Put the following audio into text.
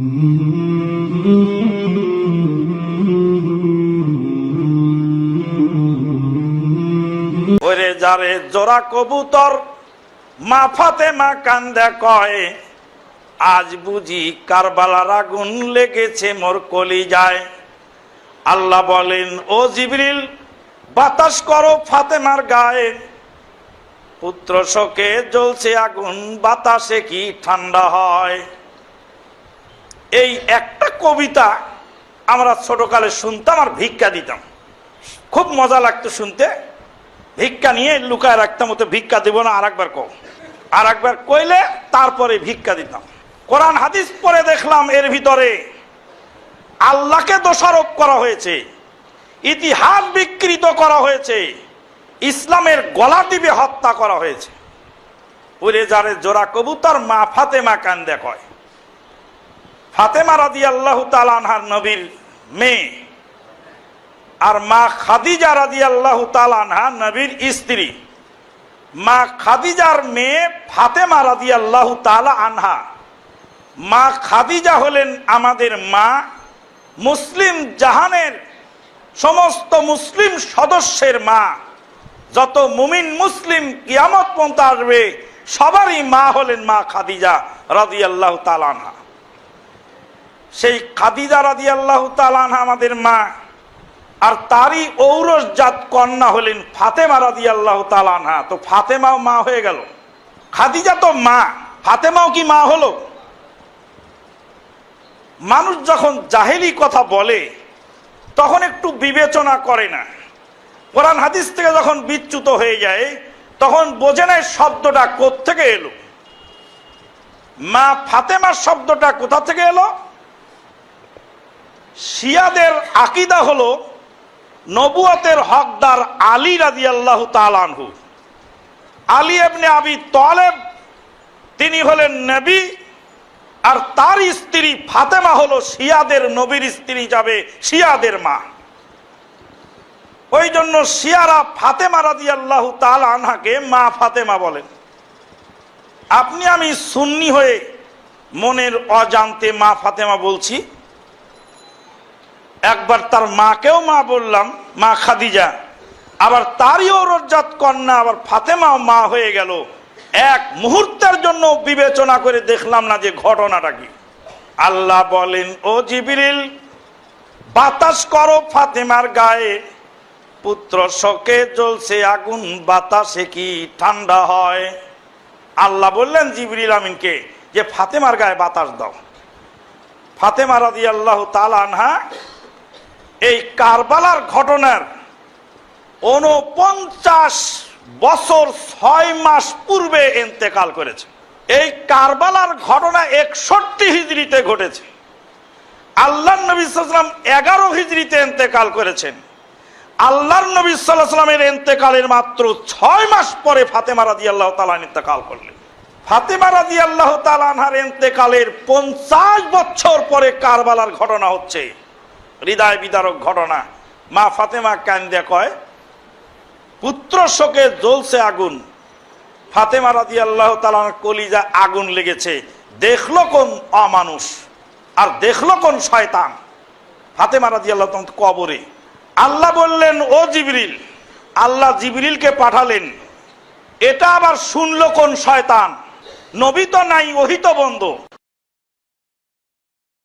ওরে যারে জোড়া কবুতর, মা ফাতে মা কান্দে কয়, আজ বুঝি কারবালার আগুন লেগেছে মোর কলি যায় আল্লাহ বলেন, ও জিবরিল, বাতাস করো ফাতেমার গায়ে। পুত্র শোকে জ্বলছে আগুন, বাতাসে কি ঠান্ডা হয়? এই একটা কবিতা আমরা ছোটকালে শুনতাম আর ভিক্ষা দিতাম। খুব মজা লাগতো শুনতে। ভিক্ষা নিয়ে লুকায় রাখতাম, ওতে ভিক্ষা দিব না আর একবার কো আর একবার কইলে তারপরে ভিক্ষা দিতাম। কোরআন হাদিস পরে দেখলাম এর ভিতরে আল্লাহকে দোষারোপ করা হয়েছে, ইতিহাস বিকৃত করা হয়েছে, ইসলামের গলা টিপে হত্যা করা হয়েছে। উড়ে যারে জোড়া কবুতর, মা ফাতেমা কান্দে কয়। ফাতেমা রাদি আল্লাহ তালানহার নবীর মেয়ে আর মা খাদিজা রাদি আল্লাহ তালানহা নবীর স্ত্রী। মা খাদিজার মেয়ে ফাতেমা রাদি আল্লাহ তালা আনহা। মা খাদিজা হলেন আমাদের মা। মুসলিম জাহানের সমস্ত মুসলিম সদস্যের মা। যত মুমিন মুসলিম কিয়ামত পর্যন্ত আসবে, সবারই মা হলেন মা খাদিজা রাদি আল্লাহ তালানহা সেই খাদিজা রাদি আল্লাহ আমাদের মা আর তারই ঔরসজাত কন্যা হলেন ফাতেমা রাদি আল্লাহ তালানহা তো ফাতেমাও মা হয়ে গেল। খাদিজা তো মা। ফাতেমাও কি মা হলো? মানুষ যখন জাহেলি কথা বলে, তখন একটু বিবেচনা করে না। কোরআন হাদিস থেকে যখন বিচ্যুত হয়ে যায়, তখন বোঝে না শব্দটা থেকে এলো। মা ফাতেমার শব্দটা কোথা থেকে এলো? শিয়াদের আকিদা হলো নবুয়তের হকদার আলী রাজি আল্লাহ তালানহু আলী এবনে আবি তলেব, তিনি হলেন নবী, আর তার স্ত্রী ফাতেমা হলো শিয়াদের নবীর স্ত্রী যাবে শিয়াদের মা। ওই জন্য শিয়ারা ফাতেমা রাজি আল্লাহ তাল আনহাকে মা ফাতেমা বলেন। আপনি আমি সুন্নি হয়ে মনের অজান্তে মা ফাতেমা বলছি। একবার তার মাকেও মা বললাম, মা খাদিজা, আবার তারই রজ্জাত কন্যা, আবার ফাতেমাও মা হয়ে গেল। এক মুহূর্তের জন্য বিবেচনা করে দেখলাম না যে ঘটনাটা কি। আল্লাহ বলেন, ও জিবিরিল, বাতাস করো ফাতেমার গায়ে। পুত্র শোকে জ্বলছে আগুন, বাতাসে কি ঠান্ডা হয়? আল্লাহ বললেন, জিবরিল আমিনকে, যে ফাতেমার গায়ে বাতাস দাও। ফাতেমা রাদি আল্লাহ আনহা এই কারবালার ঘটনার উনপঞ্চাশ বছর ছয় মাস পূর্বে এন্তেকাল করেছে। এই কারবালার ঘটনা একষট্টি হিজড়িতে ঘটেছে। আল্লাহ নবী সাল্লাম এগারো হিজড়িতে এন্তেকাল করেছেন। আল্লাহর নবী সাল্লামের এন্তেকালের মাত্র ছয় মাস পরে ফাতেমা রাদি আল্লাহ তালান ইন্তেকাল করলেন। ফাতেমা রাদি আল্লাহ তালানহার এন্তেকালের পঞ্চাশ বছর পরে কারবালার ঘটনা হচ্ছে। হৃদয় বিদারক ঘটনা। মা ফাতেমা কান্দে কয়, পুত্র শোকে জ্বলছে আগুন। ফাতেমা রাদি আল্লাহ তালার কলিজা আগুন লেগেছে। দেখল কোন অমানুষ আর দেখল কোন শয়তান? ফাতেমা রাদি আল্লাহ কবরে। আল্লাহ বললেন, ও জিবরিল, আল্লাহ জিবরিলকে পাঠালেন। এটা আবার শুনলো কোন শয়তান? নবী তো নাই ওহিত বন্ধ।